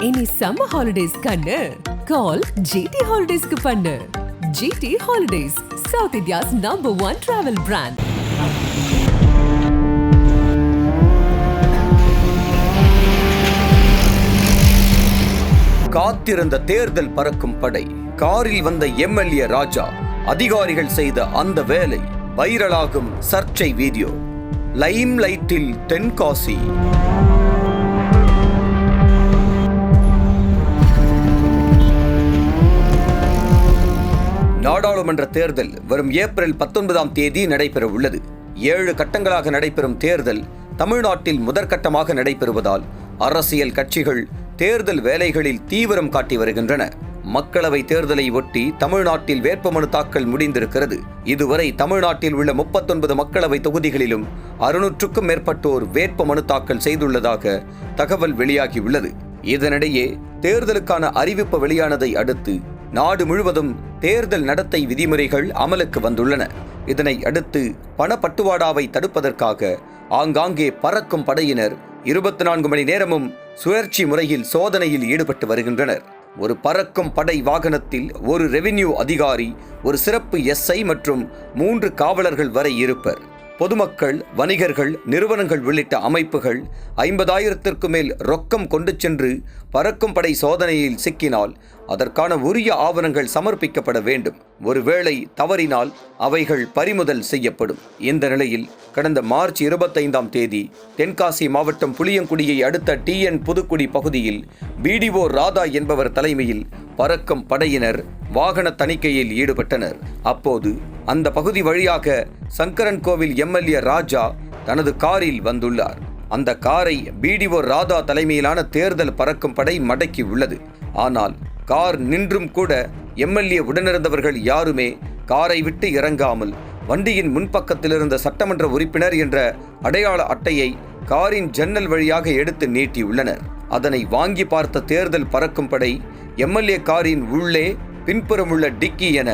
இனி summer holidays கண்ணு. கால் GT ஹாலிடேஸ்க்கு பண்ணு. GT holidays south India's number one travel brand காத்திருந்த தேர்தல் பறக்கும் படை. காரில் வந்த எம்எல்ஏ ராஜா அதிகாரிகள் செய்த அந்த வேலை வைரலாகும் சர்ச்சை வீடியோ. லைம் லைட்டில் தென்காசி. நாடாளுமன்ற தேர்தல் வரும் ஏப்ரல் பத்தொன்பதாம் தேதி நடைபெற உள்ளது. ஏழு கட்டங்களாக நடைபெறும் தேர்தல் தமிழ்நாட்டில் முதற்கட்டமாக நடைபெறுவதால் அரசியல் கட்சிகள் தேர்தல் வேலைகளில் தீவிரம் காட்டி வருகின்றன. மக்களவை தேர்தலை ஒட்டி தமிழ்நாட்டில் வேட்புமனு தாக்கல் முடிந்திருக்கிறது. இதுவரை தமிழ்நாட்டில் உள்ள முப்பத்தொன்பது மக்களவை தொகுதிகளிலும் அறுநூற்றுக்கும் மேற்பட்டோர் வேட்புமனு தாக்கல் செய்துள்ளதாக தகவல் வெளியாகியுள்ளது. இதனிடையே தேர்தலுக்கான அறிவிப்பு வெளியானதை அடுத்து நாடு முழுவதும் தேர்தல் நடத்தை விதிமுறைகள் அமலுக்கு வந்துள்ளன. இதனை அடுத்து பணப்பட்டுவாடாவை தடுப்பதற்காக ஆங்காங்கே பறக்கும் படையினர் இருபத்தி நான்கு மணி நேரமும் சுழற்சி முறையில் சோதனையில் ஈடுபட்டு வருகின்றனர். ஒரு பறக்கும் படை வாகனத்தில் ஒரு ரெவின்யூ அதிகாரி ஒரு சிறப்பு எஸ்ஐ மற்றும் மூன்று காவலர்கள் வரை இருப்பர். பொதுமக்கள் வணிகர்கள் நிறுவனங்கள் உள்ளிட்ட அமைப்புகள் ஐம்பதாயிரத்திற்கு மேல் ரொக்கம் கொண்டு சென்று பறக்கும் படை சோதனையில் சிக்கினால் அதற்கான உரிய ஆவணங்கள் சமர்ப்பிக்கப்பட வேண்டும். ஒருவேளை தவறினால் அவைகள் பறிமுதல் செய்யப்படும். இந்த நிலையில் கடந்த மார்ச் இருபத்தைந்தாம் தேதி தென்காசி மாவட்டம் புளியங்குடியை அடுத்த டிஎன் புதுக்குடி பகுதியில் பிடிஓ ராதா என்பவர் தலைமையில் பறக்கும் படையினர் வாகன தணிக்கையில் ஈடுபட்டனர். அப்போது அந்த பகுதி வழியாக சங்கரன் கோவில் எம்எல்ஏ ராஜா தனது காரில் வந்துள்ளார். அந்த காரை பிடிஓ ராதா தலைமையிலான தேர்தல் பறக்கும் படை மடக்கி உள்ளது. ஆனால் கார் நின்றும் கூட எம்எல்ஏ உடனிருந்தவர்கள் யாருமே காரை விட்டு இறங்காமல் வண்டியின் முன்பக்கத்தில் இருந்த சட்டமன்ற உறுப்பினர் என்ற அடையாள அட்டையை காரின் ஜன்னல் வழியாக எடுத்து நீட்டியுள்ளனர். அதனை வாங்கி பார்த்த தேர்தல் பறக்கும் படை எம்எல்ஏ காரின் உள்ளே பின்புறம் உள்ள டிக்கி என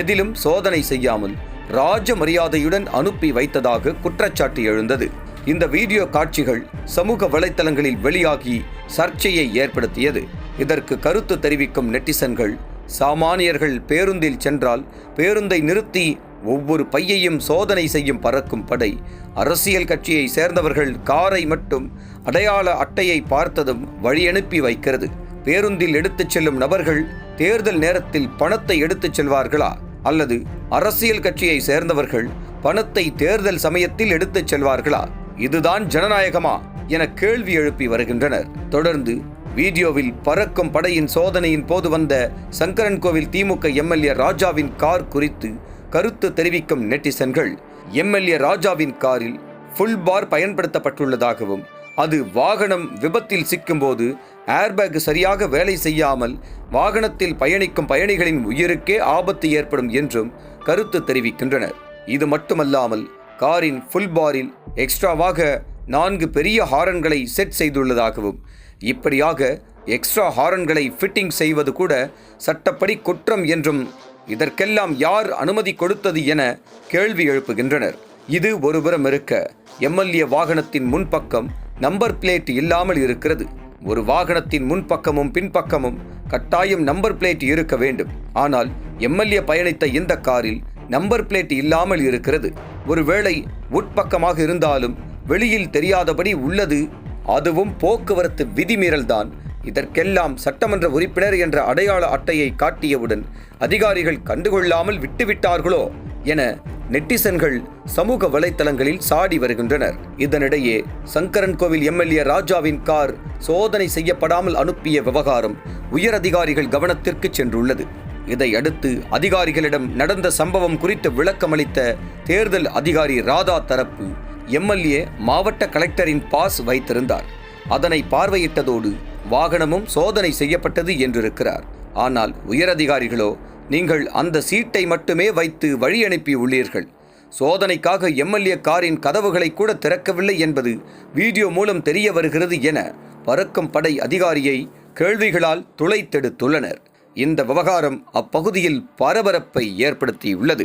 எதிலும் சோதனை செய்யாமல் ராஜ மரியாதையுடன் அனுப்பி வைத்ததாக குற்றச்சாட்டு எழுந்தது. இந்த வீடியோ காட்சிகள் சமூக வலைத்தளங்களில் வெளியாகி சர்ச்சையை ஏற்படுத்தியது. இதற்கு கருத்து தெரிவிக்கும் நெட்டிசன்கள் சாமானியர்கள் பேருந்தில் சென்றால் பேருந்தை நிறுத்தி ஒவ்வொரு பையையும் சோதனை செய்யும் பறக்கும் படை. அரசியல் கட்சியை சேர்ந்தவர்கள் காரை மட்டும் அடையாள அட்டையை பார்த்ததும் வழியனுப்பி வைக்கிறது. பேருந்தில் எடுத்துச் செல்லும் நபர்கள் தேர்தல் நேரத்தில் பணத்தை எடுத்துச் செல்வார்களா? அல்லது அரசியல் கட்சியை சேர்ந்தவர்கள் பணத்தை தேர்தல் சமயத்தில் எடுத்துச் செல்வார்களா? இதுதான் ஜனநாயகமா? என கேள்வி எழுப்பி வருகின்றனர். தொடர்ந்து வீடியோவில் பறக்கும் படையின் சோதனையின் போது வந்த சங்கரன் கோவில் திமுக எம்எல்ஏ ராஜாவின் கார் குறித்து கருத்து தெரிவிக்கும் நெட்டிசன்கள். எம்எல்ஏ ராஜாவின் காரில் ஃபுல் பார் பயன்படுத்தப்பட்டுள்ளதாகவும் அது வாகனம் விபத்தில் சிக்கும்போது ஏர்பேக் சரியாக வேலை செய்யாமல் வாகனத்தில் பயணிக்கும் பயணிகளின் உயிருக்கே ஆபத்து ஏற்படும் என்றும் கருத்து தெரிவிக்கின்றனர். இது மட்டுமல்லாமல் காரின் ஃபுல் பாரில் எக்ஸ்ட்ராவாக நான்கு பெரிய ஹாரன்களை செட் செய்துள்ளதாகவும் இப்படியாக எக்ஸ்ட்ரா ஹாரன்களை ஃபிட்டிங் செய்வது கூட சட்டப்படி குற்றம் என்றும் இதற்கெல்லாம் யார் அனுமதி கொடுத்தது என கேள்வி எழுப்புகின்றனர். இது ஒருபுறம் இருக்க எம்எல்ஏ வாகனத்தின் முன்பக்கம் நம்பர் பிளேட் இல்லாமல் இருக்கிறது. ஒரு வாகனத்தின் முன்பக்கமும் பின்பக்கமும் கட்டாயம் நம்பர் பிளேட் இருக்க வேண்டும். ஆனால் எம்எல்ஏ பயணித்த இந்த காரில் நம்பர் பிளேட் இல்லாமல் இருக்கிறது. ஒருவேளை உட்பக்கமாக இருந்தாலும் வெளியில் தெரியாதபடி உள்ளது அதுவும் போக்குவரத்து விதிமீறல்தான். இதற்கெல்லாம் சட்டமன்ற உறுப்பினர் என்ற அடையாள அட்டையை காட்டியவுடன் அதிகாரிகள் கண்டுகொள்ளாமல் விட்டுவிட்டார்களோ என நெட்டிசன்கள் சமூக வலைத்தளங்களில் சாடி வருகின்றனர். இதனிடையே சங்கரன் கோவில் எம்எல்ஏ ராஜாவின் கார் சோதனை செய்யப்படாமல் அனுப்பிய விவகாரம் உயர் அதிகாரிகள் கவனத்திற்கு சென்றுள்ளது. இதையடுத்து அதிகாரிகளிடம் நடந்த சம்பவம் குறித்து விளக்கமளித்த தேர்தல் அதிகாரி ராதா தரப்பு எம்எல்ஏ மாவட்ட கலெக்டரின் பாஸ் வைத்திருந்தார். அதனை பார்வையிட்டதோடு வாகனமும் சோதனை செய்யப்பட்டது என்றிருக்கிறார். ஆனால் உயரதிகாரிகளோ நீங்கள் அந்த சீட்டை மட்டுமே வைத்து வழி அனுப்பி உள்ளீர்கள். சோதனைக்காக எம்எல்ஏ காரின் கதவுகளை கூட திறக்கவில்லை என்பது வீடியோ மூலம் தெரிய வருகிறது என பறக்கும் படை அதிகாரியை கேள்விகளால் துளைத்தெடுத்துள்ளனர். இந்த விவகாரம் அப்பகுதியில் பரபரப்பை ஏற்படுத்தியுள்ளது.